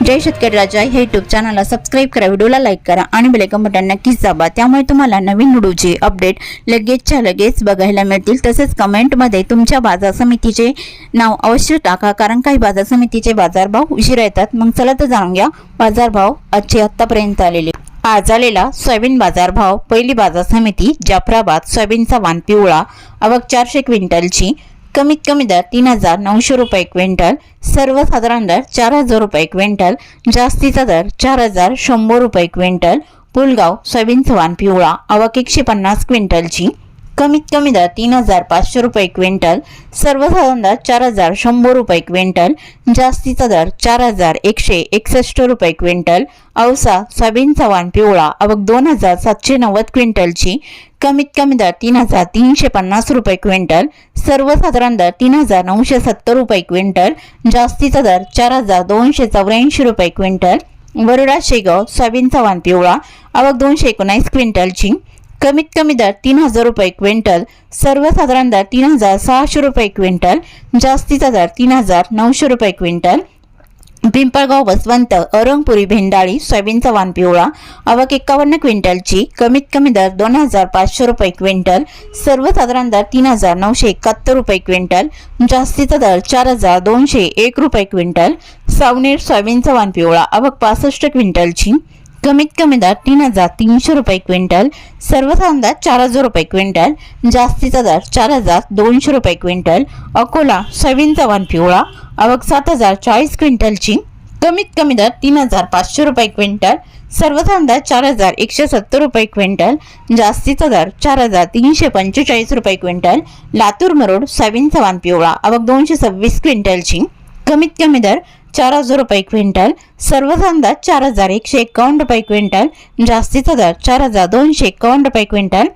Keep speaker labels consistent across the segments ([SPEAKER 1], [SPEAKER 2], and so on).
[SPEAKER 1] जय शेतकरी राजा हे यूट्यूब चॅनलला सबस्क्राईब करा व्हिडिओला लाईक करा आणि बेलेकन बटन नक्कीच दाबा. त्यामुळे तुम्हाला नवीन व्हिडिओचे अपडेट लगेचच्या लगेच बघायला मिळतील. तसेच कमेंटमध्ये तुमच्या बाजार समितीचे नाव अवश्य टाका कारण काही बाजार समितीचे बाजारभाव उशिरा येतात. मग चला तर जाणून घ्या बाजारभाव आजचे आत्तापर्यंत आलेले. आज आलेला सोयाबीन बाजारभाव पहिली बाजार समिती जाफराबाद सोयाबीनचा वाण पिवळा आवक चारशे क्विंटलची. कमीत कमी दर तीन हजार नऊशे रुपये क्विंटल सर्वसाधारण दर चार हजार रुपये क्विंटल जास्तीचा दर चार हजार शंभर रुपये क्विंटल पुलगाव सोयाबीन वाण पिवळा आवक एकशे पन्नास क्विंटलची कमीत कमी दर तीन हजार पाचशे रुपये क्विंटल सर्वसाधारण दर चार हजार शंभर रुपये क्विंटल जास्तीचा दर चार हजार एकशे एकसष्ट रुपये क्विंटल औसा सोयाबीन वाण पिवळा आवक दोन हजार सातशे नव्वद क्विंटलची कमीत कमी दर तीन हजार तीनशे पन्नास रुपये क्विंटल सर्वसाधारण दर तीन हजार नऊशे सत्तर रुपये क्विंटल जास्तीचा दर चार हजार दोनशे चौऱ्याऐंशी रुपये क्विंटल वरुडा शेगाव सोयाबीनचा चव्हाण पिवळा आवक दोनशे एकोणावीस क्विंटलची. कमीत कमी दर तीन हजार रुपये क्विंटल सर्वसाधारण दर तीन हजार सहाशे रुपये क्विंटल जास्तीचा दर तीन हजार नऊशे रुपये क्विंटल पिंपळगाव बसवंत अरंगपुरी भेंडाळी सोयाबीनचा वाण पिवळा आवक एकावन्न क्विंटलची कमीत कमी दर दोन हजार पाचशे रुपये क्विंटल सर्वसाधारण दर तीन हजार नऊशे एकाहत्तर रुपये क्विंटल जास्तीचा दर चार हजार दोनशे एक रुपये क्विंटल सावनेर सोयाबीनचा वाण पिवळा आवक पासष्ट क्विंटलची कमीत कमी दर तीन हजार तीनशे रुपये क्विंटल सर्वसाधारण दर चार हजार रुपये क्विंटल जास्तीचा दर चार हजार दोनशे रुपये क्विंटल अकोला सवीन वाण पिवळा आवक सात हजार चाळीस क्विंटलची कमीत कमी दर तीन हजार पाचशे रुपये क्विंटल सर्वसाधारण दर चार हजार एकशे सत्तर रुपये क्विंटल जास्तीचा दर चार हजार तीनशे पंचेचाळीस रुपये क्विंटल लातूर मरोड सवीन वाण पिवळा आवक दोनशे सव्वीस क्विंटलची कमीत कमी दर चार हजार रुपये क्विंटल सर्व दर चार हजार एकशे एकावन्न रुपये क्विंटल जास्तीचा दर चार हजार दोनशे एकावन्न रुपये क्विंटल.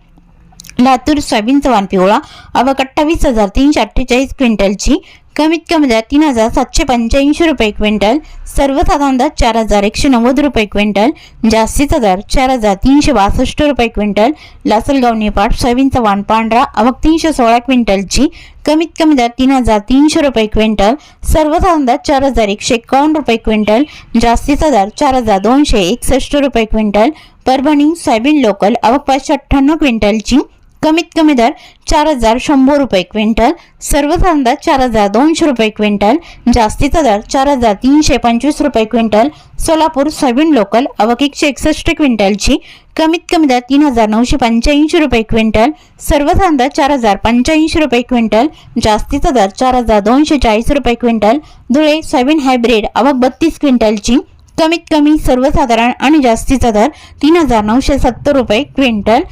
[SPEAKER 1] लातूर सोयाबीनचा वाण पिवळा आवक अठ्ठावीस हजार तीनशे अठ्ठेचाळीस क्विंटलची कमीत कमी दर तीन हजार सातशे पंच्याऐंशी रुपये क्विंटल सर्वसाधारण दर चार हजार एकशे नव्वद रुपये क्विंटल जास्तीचा दर चार हजार तीनशे बासष्ट रुपये क्विंटल लासलगाव नेपाळ सोयाबीनचा वाण पांढरा आवक तीनशे सोळा क्विंटलची कमीत कमी दर तीन हजार तीनशे रुपये क्विंटल सर्वसाधारण दर चार हजार एकशे एकावन्न रुपये क्विंटल जास्तीचा दर चार हजार दोनशे एकसष्ट रुपये क्विंटल परभणी सोयाबीन लोकल आवक पाचशे अठ्ठ्याण्णव क्विंटलची कमीत कमी दर चार हजार शंभर रुपये क्विंटल सर्व दर चार हजार दोनशे रुपये क्विंटल जास्तीचा दर चार हजार तीनशे पंचवीस रुपये क्विंटल सोलापूर सोयाबीन लोकल आवक एकशे एकसष्ट क्विंटलची कमीत कमी दर तीन हजार नऊशे पंच्याऐंशी रुपये क्विंटल सर्व दर चार हजार पंच्याऐंशी रुपये क्विंटल जास्तीचा दर चार हजार दोनशे चाळीस रुपये क्विंटल धुळे सोयाबीन हायब्रिड अवक बत्तीस क्विंटलची कमीत कमी सर्वसाधारण आणि जास्तीचा दर तीन हजार नऊशे सत्तर रुपये क्विंटल.